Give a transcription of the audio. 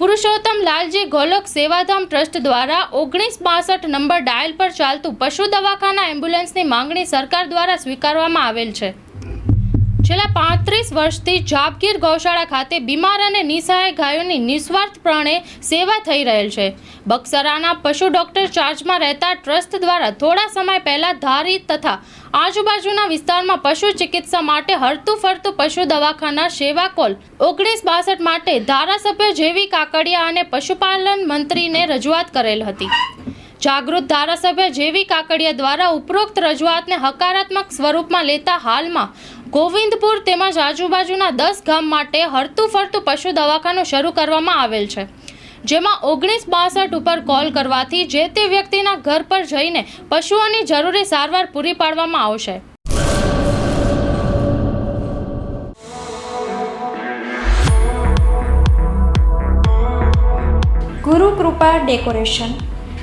Purushottam Lalji Golak Sevadham trust દ્વારા ઓગણીસ બાસઠ નંબર ડાયલ પર ચાલતું પશુ દવાખાના એમ્બ્યુલન્સની માંગણી સરકાર દ્વારા સ્વીકારવામાં આવેલ છે. છેલ્લા પાંત્રીસ વર્ષથી જાપગીર ગૌશાળા ખાતે બીમાર અને નિસહાય ગાયોની નિસ્વાર્થપણે સેવા થઈ રહેલ છે. બક્સરાના પશુ ડોક્ટર ચાર્જમાં રહેતા ટ્રસ્ટ દ્વારા થોડા સમય પહેલા ધારી તથા આજુબાજુના વિસ્તારમાં પશુ ચિકિત્સા માટે હરતું ફરતું પશુ દવાખાના સેવા કોલ ઓગણીસ બાસઠ માટે ધારાસભ્ય જેવી કાકડિયા અને પશુપાલન મંત્રીને રજૂઆત કરેલ હતી. જાગૃત ધારાસભ્ય જેવી કાકડિયા દ્વારા ઉપરોક્ત રજૂઆતને હકારાત્મક સ્વરૂપમાં લેતા હાલમાં ગોવિંદપુર તેમજ આજુબાજુના દસ ગામ માટે હરતું ફરતું પશુ દવાખાનું શરૂ કરવામાં આવેલ છે. જેમાં ઓગણીસ બાસઠ ઉપર કોલ કરવાથી જે તે વ્યક્તિના ઘર પર જઈને પશુઓની જરૂરી સારવાર પૂરી પાડવામાં આવશે. ગુરુ કૃપા ડેકોરેશન